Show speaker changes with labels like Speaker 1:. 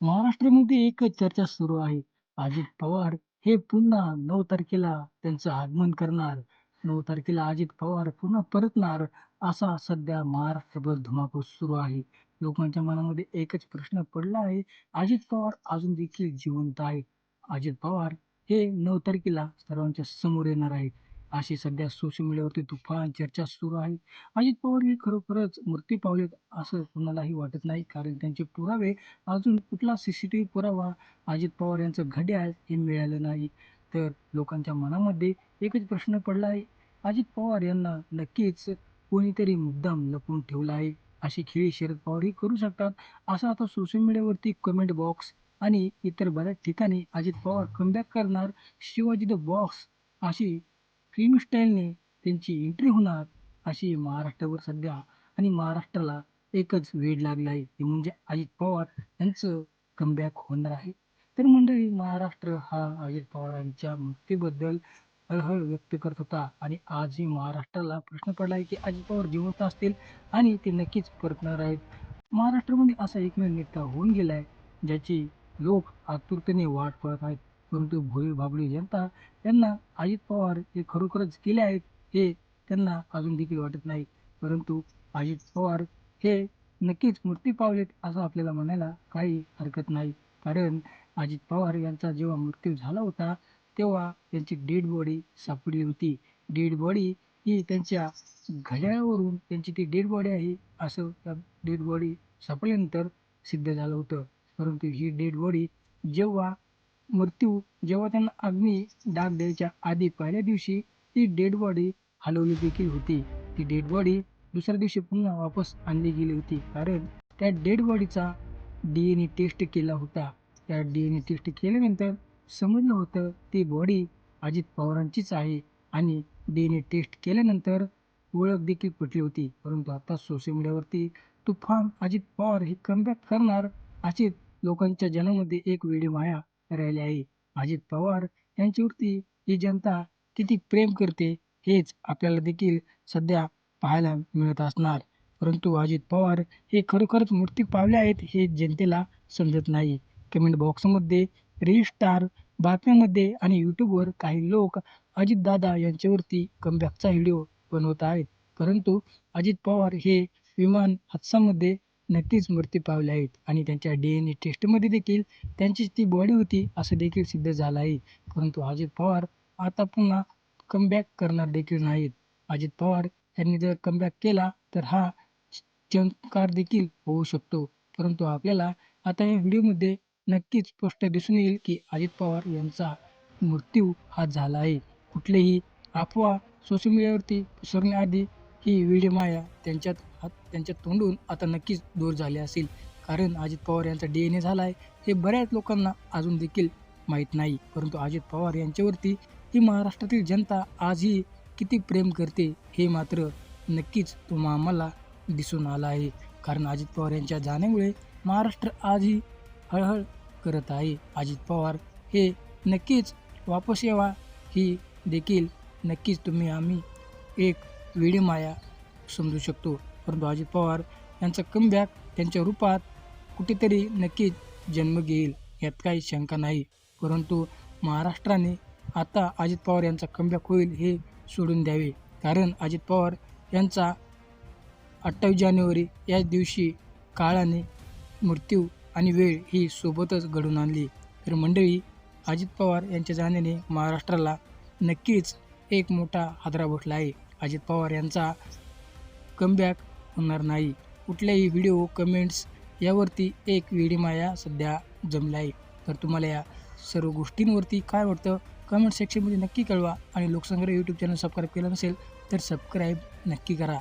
Speaker 1: महाराष्ट्रामध्ये एकच चर्चा सुरू आहे. अजित पवार हे पुन्हा नऊ तारखेला त्यांचं आगमन करणार. नऊ तारखेला अजित पवार पुन्हा परतणार, असा सध्या महाराष्ट्रभर धुमाकूळ सुरू आहे. लोकांच्या मनामध्ये एकच प्रश्न पडला आहे, अजित पवार अजून देखील जिवंत आहेत. अजित पवार हे नऊ तारखेला सर्वांच्या समोर येणार आहेत. अशी सध्या सोशल मीडियावरती तुफान चर्चा सुरू आहे. अजित पवार हे खरोखरच मृत्यू पावलेत असं कुणालाही वाटत नाही. कारण त्यांचे पुरावे अजून कुठला सी सी टी व्ही पुरावा अजित पवार यांचं घड्याळ हे मिळालं नाही. तर लोकांच्या मनामध्ये एकच प्रश्न पडला आहे, अजित पवार यांना नक्कीच कोणीतरी मुद्दाम लपवून ठेवला आहे. अशी खेळी शरद पवारही करू शकतात. असं आता सोशल मीडियावरती कमेंट बॉक्स आणि इतर बऱ्याच ठिकाणी अजित पवार कमबॅक करणार, शिवाजी द बॉक्स अशी फिल्मी स्टाईलने त्यांची एंट्री होणार, अशी महाराष्ट्रावर सध्या आणि महाराष्ट्राला एकच वेड लागला आहे. ते म्हणजे अजित पवार यांचं कमबॅक होणार आहे. तर मंडळी महाराष्ट्र हा अजित पवारांच्या मृत्यूबद्दल हळहळ व्यक्त करत होता आणि आजही महाराष्ट्राला प्रश्न पडला आहे की अजित पवार जिवंत असतील आणि ते नक्कीच परतणार आहेत. महाराष्ट्रामध्ये असा एकमेव नेता होऊन गेला आहे, ज्याची लोक आतुरतेने वाट पाहत आहेत. परंतु भोळी भाबडी जनता यांना अजित पवार हे खरोखरच केले आहेत, हे त्यांना अजून देखील वाटत नाही. परंतु अजित पवार हे नक्कीच मृत्यू पावलेत असं आपल्याला म्हणायला काही हरकत नाही. कारण अजित पवार यांचा जेव्हा मृत्यू झाला होता, तेव्हा त्यांची डेड बॉडी सापडली होती. डेड बॉडी ही त्यांच्या घड्याळावरून त्यांची ती डेड बॉडी आहे, असं त्या डेड बॉडी सापडल्यानंतर सिद्ध झालं होतं. परंतु ही डेड बॉडी जेव्हा मृत्यू जेव्हा त्यांना अग्नी डाग द्यायच्या आधी पहिल्या दिवशी ती डेड बॉडी हलवली देखील होती. ती डेड बॉडी दुसऱ्या दिवशी पुन्हा वापस आणली गेली होती. कारण त्या डेड बॉडीचा डी-एन-ए टेस्ट केला होता. त्या डी-एन-ए टेस्ट केल्यानंतर समजलं होतं ती बॉडी अजित पवारांचीच आहे आणि डी-एन-ए टेस्ट केल्यानंतर ओळख देखील पटली होती. परंतु आता सोशल मीडियावरती तुफान अजित पवार हे कमबॅक करणार, अशी लोकांच्या जनामध्ये एक वेडी माया राहिले आहे. अजित पवार यांच्यावरती ही जनता किती प्रेम करते, हेच आपल्याला देखील सध्या पाहायला मिळत असणार. परंतु अजित पवार हे खरोखरच मृत्यू पावले आहेत, हे जनतेला समजत नाही. कमेंट बॉक्समध्ये, रील स्टार, बातम्यांमध्ये आणि यूट्यूबवर काही लोक अजितदादा यांच्यावरती कमबॅकचा व्हिडिओ बनवत आहेत. परंतु अजित पवार हे विमान हादसामध्ये नक्कीच मृत्यू पावले आहेत आणि त्यांच्या डी-एन-ए टेस्टमध्ये देखील त्यांचीच ती बॉडी होती, असं देखील सिद्ध झालं आहे. परंतु अजित पवार आता पुन्हा कमबॅक करणार देखील नाहीत. अजित पवार यांनी जर कमबॅक केला, तर हा चमत्कार देखील होऊ शकतो. परंतु आपल्याला आता या व्हिडिओमध्ये नक्कीच स्पष्ट दिसून येईल की अजित पवार यांचा मृत्यू हा झाला आहे. कुठलेही अफवा सोशल मीडियावरती पसरण्याआधी ही व्हिडिओ माया त्यांच्यात हात त्यांच्या तोंडून आता नक्कीच दूर झाले असेल. कारण अजित पवार यांचा डी-एन-ए झाला आहे, हे बऱ्याच लोकांना अजून देखील माहीत नाही. परंतु अजित पवार यांच्यावरती ही महाराष्ट्रातील जनता आजही किती प्रेम करते, हे मात्र नक्कीच तुम्हा आम्हाला दिसून आलं आहे. कारण अजित पवार यांच्या जाण्यामुळे महाराष्ट्र आजही हळहळ करत आहे. अजित पवार हे नक्कीच वापस यावा, ही देखील नक्कीच तुम्ही आम्ही एक वेडी माया समजू शकतो. परंतु अजित पवार यांचा कमबॅक त्यांच्या रूपात कुठेतरी नक्कीच जन्म घेईल, यात काही शंका नाही. परंतु महाराष्ट्राने आता अजित पवार यांचा कमबॅक होईल हे सोडून द्यावे. कारण अजित पवार यांचा अठ्ठावीस जानेवारी याच दिवशी काळाने मृत्यू आणि वेळ ही सोबतच घडवून आणली. तर मंडळी, अजित पवार यांच्या जाण्याने महाराष्ट्राला नक्कीच एक मोठा हादरा बसला आहे. अजित पवार यांचा कमबॅक होणार नाही. कुठल्याही व्हिडिओ, कमेंट्स यावरती एक वेडी माया सध्या जमला आहे. तर तुम्हाला या सर्व गोष्टींवरती काय वाटतं, कमेंट सेक्शनमध्ये नक्की कळवा आणि लोकसंग्रह यूट्यूब चॅनल सबस्क्राईब केलं नसेल, तर सबस्क्राईब नक्की करा.